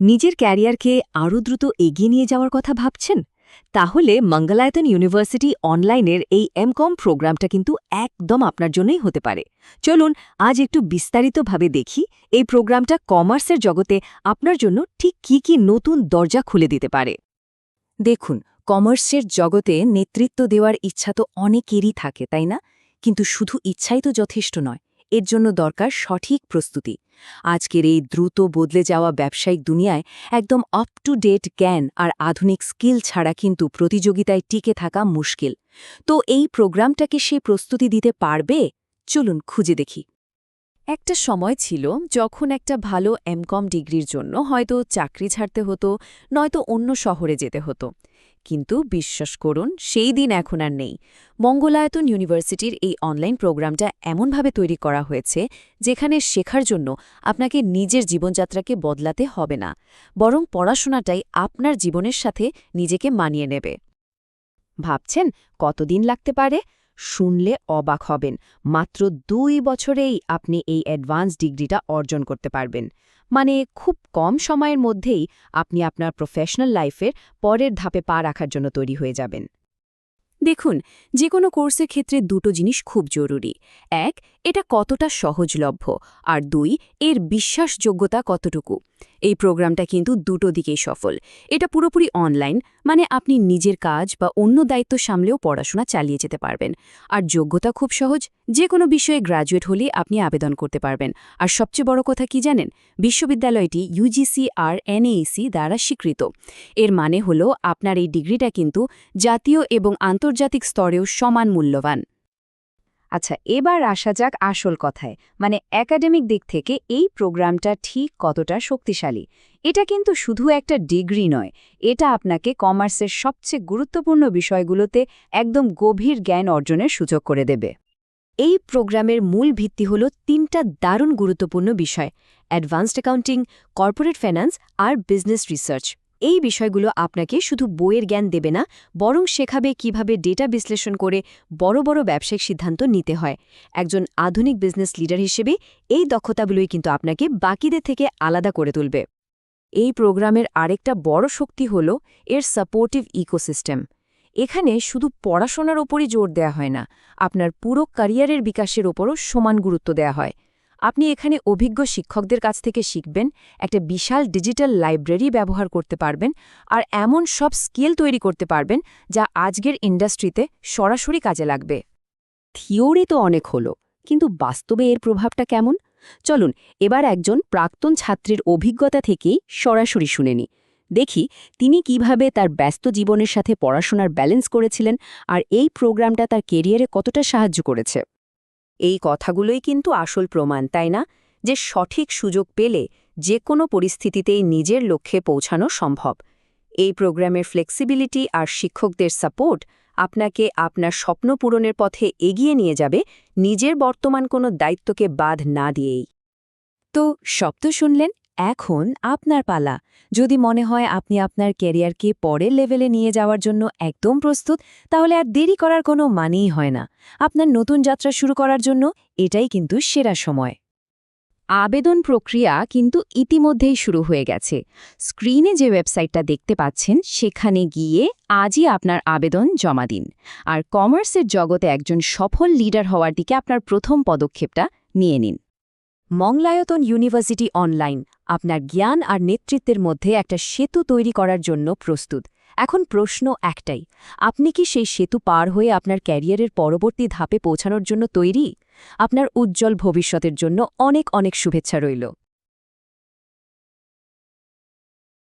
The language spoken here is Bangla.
নিজের ক্যারিয়ারকে আরও দ্রুত এগিয়ে নিয়ে যাওয়ার কথা ভাবছেন? তাহলে মঙ্গলায়তন ইউনিভার্সিটি অনলাইনের এই এমকম প্রোগ্রামটা কিন্তু একদম আপনার জন্যই হতে পারে। চলুন, আজ একটু বিস্তারিতভাবে দেখি এই প্রোগ্রামটা কমার্সের জগতে আপনার জন্য ঠিক কি কি নতুন দরজা খুলে দিতে পারে। দেখুন, কমার্সের জগতে নেতৃত্ব দেওয়ার ইচ্ছা তো অনেকেরই থাকে, তাই না? কিন্তু শুধু ইচ্ছাই তো যথেষ্ট নয়। এর জন্য দরকার সঠিক প্রস্তুতি। আজকের এই দ্রুত বদলে যাওয়া ব্যবসায়িক দুনিয়ায় একদম আপ টু ডেট জ্ঞান আর আধুনিক স্কিল ছাড়া কিন্তু প্রতিযোগিতায় টিকে থাকা মুশকিল। তো এই প্রোগ্রামটাকে সে প্রস্তুতি দিতে পারবে? চলুন খুঁজে দেখি। একটা সময় ছিল যখন একটা ভালো এমকম ডিগ্রির জন্য হয়তো চাকরি ছাড়তে হতো, নয়তো অন্য শহরে যেতে হতো। কিন্তু বিশ্বাস করুন, সেই দিন এখন আর নেই। মঙ্গলায়তন ইউনিভার্সিটির এই অনলাইন প্রোগ্রামটা এমনভাবে তৈরি করা হয়েছে, যেখানে শেখার জন্য আপনাকে নিজের জীবনযাত্রাকে বদলাতে হবে না, বরং পড়াশোনাটাই আপনার জীবনের সাথে নিজেকে মানিয়ে নেবে। ভাবছেন, কতদিন লাগতে পারে? শুনলে অবাক হবেন। মাত্র দুই বছরেই আপনি এই অ্যাডভান্স ডিগ্রিটা অর্জন করতে পারবেন। মানে খুব কম সময়ের মধ্যেই আপনি আপনার প্রফেশনাল লাইফের পরের ধাপে পা রাখার জন্য তৈরি হয়ে যাবেন। দেখুন যে কোনো কোর্সের ক্ষেত্রে দুটো জিনিস খুব জরুরি। এক, এটা কতটা সহজলভ্য। আর দুই, এর বিশ্বাসযোগ্যতা কতটুকু। এই প্রোগ্রামটা কিন্তু দুটো দিকেই সফল। এটা পুরোপুরি অনলাইন মানে আপনি নিজের কাজ বা অন্য দায়িত্ব সামলেও পড়াশোনা চালিয়ে যেতে পারবেন। আর যোগ্যতা খুব সহজ যে কোনো বিষয়ে গ্র্যাজুয়েট হলেই আপনি আবেদন করতে পারবেন। আর সবচেয়ে বড় কথা কি জানেন? বিশ্ববিদ্যালয়টি ইউজিসি আর এনএইসি দ্বারা স্বীকৃত। এর মানে হল আপনার এই ডিগ্রিটা কিন্তু জাতীয় এবং আন্তর্জাতিক স্তরেও সমান মূল্যবান। আচ্ছা এবার আসা যাক আসল কথায়। মানে একাডেমিক দিক থেকে এই প্রোগ্রামটা ঠিক কতটা শক্তিশালী? এটা কিন্তু শুধু একটা ডিগ্রি নয়, এটা আপনাকে কমার্সের সবচেয়ে গুরুত্বপূর্ণ বিষয়গুলোতে একদম গভীর জ্ঞান অর্জনের সুযোগ করে দেবে। এই প্রোগ্রামের মূল ভিত্তি হল তিনটা দারুণ গুরুত্বপূর্ণ বিষয়, অ্যাডভান্সড অ্যাকাউন্টিং, কর্পোরেট ফাইন্যান্স আর বিজনেস রিসার্চ। এই বিষয়গুলো আপনাকে শুধু বইয়ের জ্ঞান দেবে না, বরং শেখাবে কীভাবে ডেটা বিশ্লেষণ করে বড় বড় ব্যবসায়িক সিদ্ধান্ত নিতে হয়। একজন আধুনিক বিজনেস লিডার হিসেবে এই দক্ষতাগুলোই কিন্তু আপনাকে বাকিদের থেকে আলাদা করে তুলবে। এই প্রোগ্রামের আরেকটা বড় শক্তি হল এর সাপোর্টিভ ইকোসিস্টেম। এখানে শুধু পড়াশোনার ওপরই জোর দেয়া হয় না, আপনার পুরো ক্যারিয়ারের বিকাশের ওপরও সমান গুরুত্ব দেয়া হয়। আপনি এখানে অভিজ্ঞ শিক্ষকদের কাছ থেকে শিখবেন, একটা বিশাল ডিজিটাল লাইব্রেরি ব্যবহার করতে পারবেন, আর এমন সব স্কিল তৈরি করতে পারবেন যা আজকের ইন্ডাস্ট্রিতে সরাসরি কাজে লাগবে। থিওরি তো অনেক হলো, কিন্তু বাস্তবে এর প্রভাবটা কেমন? চলুন, এবার একজন প্রাক্তন ছাত্রের অভিজ্ঞতা থেকেই সরাসরি শুনেনি দেখি তিনি কীভাবে তার ব্যস্ত জীবনের সাথে পড়াশোনার ব্যালেন্স করেছিলেন আর এই প্রোগ্রামটা তার কেরিয়ারে কতটা সাহায্য করেছে। এই কথাগুলোই কিন্তু আসল প্রমাণ, তাই না? যে সঠিক সুযোগ পেলে যে কোনো পরিস্থিতিতেই নিজের লক্ষ্যে পৌঁছানো সম্ভব। এই প্রোগ্রামের ফ্লেক্সিবিলিটি আর শিক্ষকদের সাপোর্ট আপনাকে আপনার স্বপ্ন পূরণের পথে এগিয়ে নিয়ে যাবে নিজের বর্তমান কোনো দায়িত্বকে বাদ না দিয়েই। তো শব্দ শুনলেন এখন আপনার পালা। যদি মনে হয় আপনি আপনার ক্যারিয়ারকে পরের লেভেলে নিয়ে যাওয়ার জন্য একদম প্রস্তুত, তাহলে আর দেরি করার কোনো মানেই হয় না। আপনার নতুন যাত্রা শুরু করার জন্য এটাই কিন্তু সেরা সময়। আবেদন প্রক্রিয়া কিন্তু ইতিমধ্যেই শুরু হয়ে গেছে। স্ক্রিনে যে ওয়েবসাইটটা দেখতে পাচ্ছেন, সেখানে গিয়ে আজই আপনার আবেদন জমা দিন। আর কমার্সের জগতে একজন সফল লিডার হওয়ার দিকে আপনার প্রথম পদক্ষেপটা নিয়ে নিন। মংলায়তন ইউনিভার্সিটি অনলাইন, আপনার জ্ঞান আর নেতৃত্বের মধ্যে একটা সেতু তৈরি করার জন্য প্রস্তুত। এখন প্রশ্ন একটাই, আপনি কি সেই সেতু পার হয়ে আপনার ক্যারিয়ারের পরবর্তী ধাপে পৌঁছানোর জন্য তৈরি? আপনার উজ্জ্বল ভবিষ্যতের জন্য অনেক অনেক শুভেচ্ছা রইল।